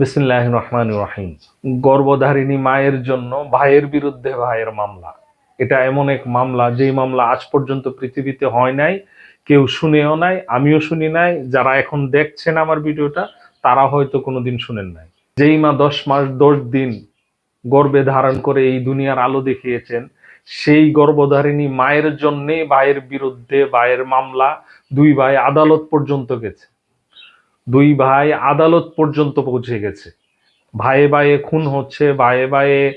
বিসমিল্লাহ রহমান রহিম। মায়ের জন্য ভাইয়ের বিরুদ্ধে ভাইয়ের মামলা। এটা এমন এক মামলা, যেই মামলা আজ পর্যন্ত পৃথিবীতে হয় নাই, কেউ শুনেও নাই, আমিও শুনি নাই, যারা এখন দেখছেন আমার ভিডিওটা, তারা হয়তো কোনোদিন শুনেন নাই। যেই মা দশ মাস, দশ দিন গর্বে ধারণ করে এই দুনিয়ার আলো দেখিয়েছেন, সেই গর্ভধারিণী মায়ের জন্যে ভাইয়ের বিরুদ্ধে ভাইয়ের মামলা দুই ভাই আদালত পর্যন্ত গেছে। দুই ভাই আদালত পর্যন্ত পৌঁছে গেছে। ভাইয়ে ভাইয়ে খুন হচ্ছে, ভাইয়ে ভাইয়ে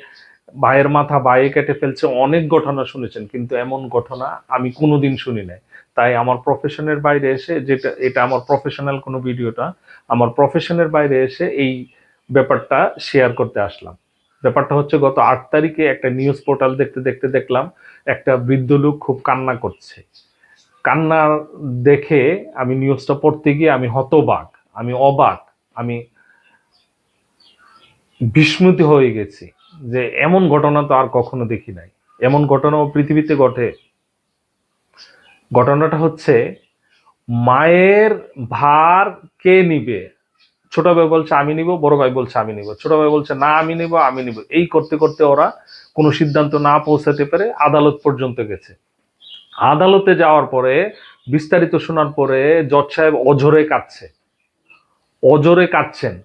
ভাইয়ের মাথা ভাইয়ে কেটে ফেলছে, অনেক ঘটনা শুনেছেন, কিন্তু এমন ঘটনা আমি কোনোদিন শুনি নাই। তাই আমার প্রফেশনের বাইরে এসে যেটা, এটা আমার প্রফেশনাল কোনো ভিডিওটা, আমার প্রফেশনের বাইরে এসে এই ব্যাপারটা শেয়ার করতে আসলাম। ব্যাপারটা হচ্ছে গত আট তারিখে একটা নিউজ পোর্টাল দেখতে দেখতে দেখলাম, একটা বৃদ্ধ লোক খুব কান্না করছে। কান্না দেখে আমি নিউজটা পড়তে গিয়ে আমি হতবাক। আমি অবাক, আমি বিস্মৃতি হয়ে গেছি যে এমন ঘটনা তো আর কখনো দেখি নাই। এমন ঘটনাও পৃথিবীতে ঘটে। ঘটনাটা হচ্ছে মায়ের ভার কে নিবে? ছোট ভাই বলছে, আমি নিব, বড় ভাই বলছে, আমি নিব। ছোট ভাই বলছে, না, আমি নিব আমি নিব। এই করতে করতে ওরা কোনো সিদ্ধান্ত না পৌঁছাতে পেরে আদালত পর্যন্ত গেছে। আদালতে যাওয়ার পরে, বিস্তারিত শোনার পরে জজ সাহেব অঝরে কাঁদছে। অজরে কাঁদছেন।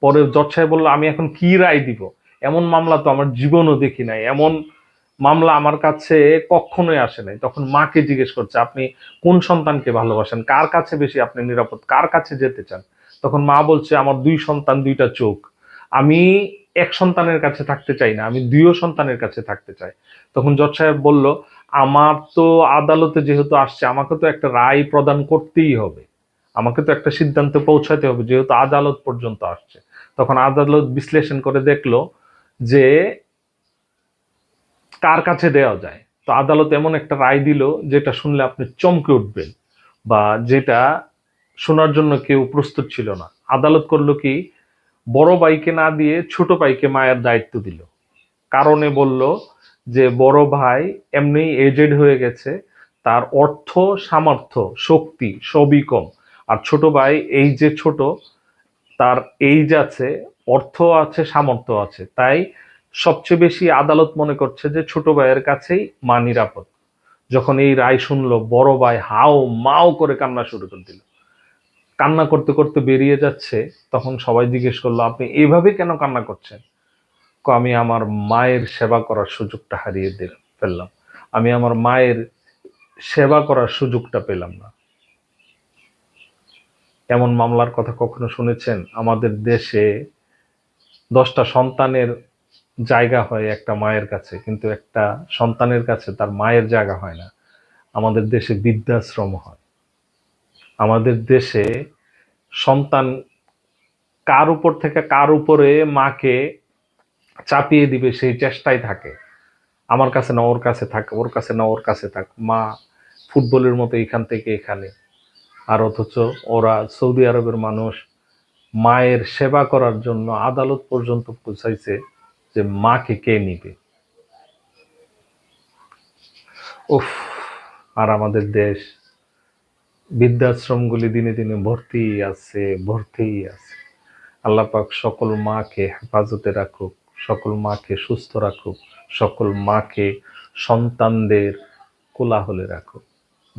পরে জজ সাহেব বলল, আমি এখন কি রায় দিব? এমন মামলা তো আমার জীবনও দেখি নাই। এমন মামলা আমার কাছে কখনোই আসে নাই। তখন মাকে জিজ্ঞেস করছে, আপনি কোন সন্তানকে ভালোবাসেন? কার কাছে বেশি আপনি নিরাপদ? কার কাছে যেতে চান? তখন মা বলছে, আমার দুই সন্তান, দুইটা চোখ। আমি এক সন্তানের কাছে থাকতে চাই না, আমি দুইও সন্তানের কাছে থাকতে চাই। তখন জজ সাহেব বলল, আমার তো আদালতে যেহেতু আসছে, আমাকে তো একটা রায় প্রদান করতেই হবে। আমাকে তো একটা সিদ্ধান্তে পৌঁছাতে হবে, যেহেতু আদালত পর্যন্ত আসছে। তখন আদালত বিশ্লেষণ করে দেখল যে কার কাছে দেওয়া যায়। তো আদালত এমন একটা রায় দিল যেটা শুনলে আপনি চমকে উঠবেন বা যেটা শোনার জন্য কেউ প্রস্তুত ছিল না। আদালত করল কি, বড় ভাইকে না দিয়ে ছোট ভাইকে মায়ের দায়িত্ব দিল। কারণে বলল যে বড় ভাই এমনি এজেড হয়ে গেছে, তার অর্থ, সামর্থ্য, শক্তি সবই কম। আর ছোট ভাই, এই যে ছোট, তার এইজ আছে, অর্থ আছে, সামর্থ্য আছে। তাই সবচেয়ে বেশি আদালত মনে করছে যে ছোট ভাইয়ের কাছেই মা নিরাপদ। যখন এই রায় শুনলো, বড় ভাই হাও মাও করে কান্না শুরু করে দিল। কান্না করতে করতে বেরিয়ে যাচ্ছে, তখন সবাই জিজ্ঞেস করল, আপনি এইভাবে কেন কান্না করছেন? আমি আমার মায়ের সেবা করার সুযোগটা হারিয়ে দিলাম ফেললাম। আমি আমার মায়ের সেবা করার সুযোগটা পেলাম না। এমন মামলার কথা কখনো শুনেছেন? আমাদের দেশে দশটা সন্তানের জায়গা হয় একটা মায়ের কাছে, কিন্তু একটা সন্তানের কাছে তার মায়ের জায়গা হয় না। আমাদের দেশে বৃদ্ধাশ্রম হয়। আমাদের দেশে সন্তান কার উপর থেকে কার উপরে মাকে চাপিয়ে দিবে সেই চেষ্টাই থাকে। আমার কাছে না, ওর কাছে থাক, ওর কাছে না, ওর কাছে থাক। মা ফুটবলের মতো এখান থেকে এখানে। আর অথচ ওরা সৌদি আরবের মানুষ মায়ের সেবা করার জন্য আদালত পর্যন্ত পৌঁছাইছে যে মাকে কে নিবে। উফ, আর আমাদের দেশ, বৃদ্ধাশ্রমগুলি দিনে দিনে ভর্তি আছে ভর্তি আছে। আল্লাহ পাক সকল মাকে হেফাজতে রাখুক, সকল মাকে সুস্থ রাখুক, সকল মাকে সন্তানদের কোলাহলে রাখুক।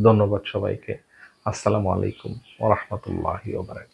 ধন্যবাদ সবাইকে। আসসালামু আলাইকুম ওরহমতুল্লাহি ওবারাকাত